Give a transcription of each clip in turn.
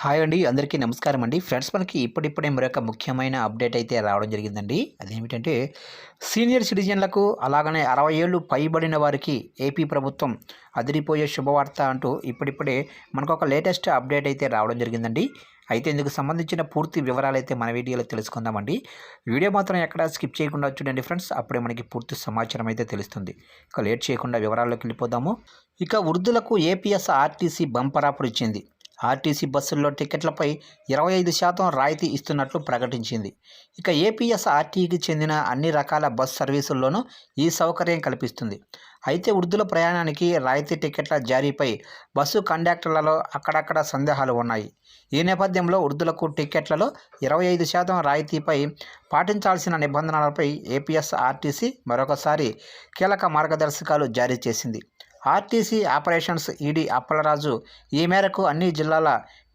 Hi అండి అందరికీ నమస్కారం అండి. ఫ్రెండ్స్ మనకి ఇప్పుడిప్పుడే మరొక ముఖ్యమైన అప్డేట్ అయితే రావడం జరిగిందండి. అదేమిటంటే సీనియర్ సిటిజన్లకు అలాగనే అరవై ఏళ్ళు పైబడిన వారికి ఏపీ ప్రభుత్వం అదిరిపోయే శుభవార్త అంటూ ఇప్పుడిప్పుడే మనకు ఒక లేటెస్ట్ అప్డేట్ అయితే రావడం జరిగిందండి. అయితే ఇందుకు సంబంధించిన పూర్తి వివరాలు అయితే మన వీడియోలో తెలుసుకుందామండి. వీడియో మాత్రం ఎక్కడ స్కిప్ చేయకుండా చూడండి ఫ్రెండ్స్. అప్పుడే మనకి పూర్తి సమాచారం అయితే తెలుస్తుంది. ఇక లేట్ చేయకుండా వివరాల్లోకి వెళ్ళిపోదాము. ఇక వృద్ధులకు ఏపీఎస్ ఆర్టీసీ బంపర్ ఇచ్చింది. ఆర్టీసీ బస్సుల్లో టికెట్లపై ఇరవై ఐదు శాతం రాయితీ ఇస్తున్నట్లు ప్రకటించింది. ఇక ఏపీఎస్ఆర్టీకి చెందిన అన్ని రకాల బస్ సర్వీసుల్లోనూ ఈ సౌకర్యం కల్పిస్తుంది. అయితే వృద్ధుల ప్రయాణానికి రాయితీ టికెట్ల జారీపై బస్సు కండక్టర్లలో అక్కడక్కడ సందేహాలు ఉన్నాయి. ఈ నేపథ్యంలో వృద్ధులకు టికెట్లలో ఇరవై ఐదు శాతం రాయితీపై పాటించాల్సిన నిబంధనలపై ఏపీఎస్ఆర్టీసీ మరొకసారి కీలక మార్గదర్శకాలు జారీ చేసింది. ఆర్టీసీ ఆపరేషన్స్ ఈడీ అప్పలరాజు ఈ మేరకు అన్ని జిల్లాల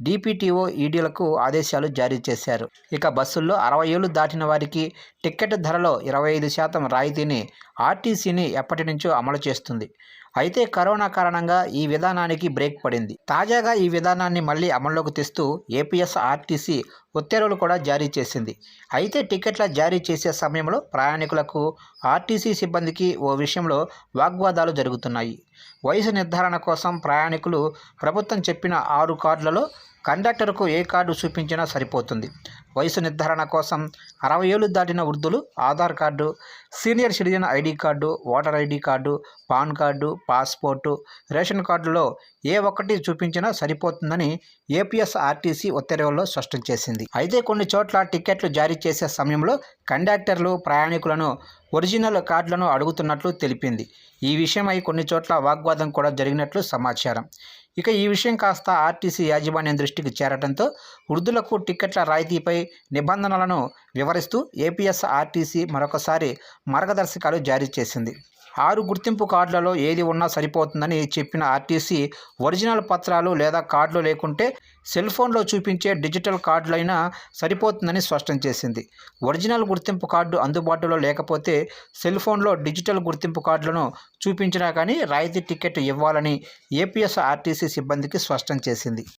డిపిటిఓ ఈడీలకు ఆదేశాలు జారీ చేశారు. ఇక బస్సుల్లో అరవై ఏళ్ళు దాటిన వారికి టికెట్ ధరలో ఇరవై ఐదు శాతం రాయితీని ఆర్టీసీని ఎప్పటి నుంచో అమలు చేస్తుంది. అయితే కరోనా కారణంగా ఈ విధానానికి బ్రేక్ పడింది. తాజాగా ఈ విధానాన్ని మళ్ళీ అమల్లోకి తెస్తూ ఏపీఎస్ ఆర్టీసీ ఉత్తర్వులు కూడా జారీ చేసింది. అయితే టికెట్ల జారీ చేసే సమయంలో ప్రయాణికులకు ఆర్టీసీ సిబ్బందికి ఓ విషయంలో వాగ్వాదాలు జరుగుతున్నాయి. వయసు నిర్ధారణ కోసం ప్రయాణికులు ప్రభుత్వం చెప్పిన ఆరు కార్డులలో కండక్టర్కు ఏ కార్డు చూపించినా సరిపోతుంది. వయసు నిర్ధారణ కోసం అరవై ఏళ్ళు దాటిన వృద్ధులు Aadhaar card senior citizen ID card voter ID card PAN card passport ration కార్డులో ఏ ఒక్కటి చూపించినా సరిపోతుందని ఏపీఎస్ఆర్టీసీ ఉత్తర్వుల్లో స్పష్టం చేసింది. అయితే కొన్ని చోట్ల టికెట్లు జారీ చేసే సమయంలో కండక్టర్లు ప్రయాణికులను ఒరిజినల్ కార్డులను అడుగుతున్నట్లు తెలిపింది. ఈ విషయమై కొన్ని చోట్ల వాగ్వాదం కూడా జరిగినట్లు సమాచారం. ఇక ఈ విషయం కాస్త ఆర్టీసీ యాజమాన్యం దృష్టికి చేరడంతో వృద్ధులకు టికెట్ల రాయితీపై నిబంధనలను వివరిస్తూ ఏపీఎస్ఆర్టీసీ మరొకసారి మార్గదర్శకాలు జారీ చేసింది. ఆరు గుర్తింపు కార్డులలో ఏది ఉన్నా సరిపోతుందని చెప్పిన ఆర్టీసీ ఒరిజినల్ పత్రాలు లేదా కార్డులు లేకుంటే సెల్ ఫోన్లో చూపించే డిజిటల్ కార్డులైనా సరిపోతుందని స్పష్టం చేసింది. ఒరిజినల్ గుర్తింపు కార్డు అందుబాటులో లేకపోతే సెల్ ఫోన్లో డిజిటల్ గుర్తింపు కార్డులను చూపించినా కానీ రాయితీ టికెట్ ఇవ్వాలని ఏపీఎస్ ఆర్టీసీ సిబ్బందికి స్పష్టం చేసింది.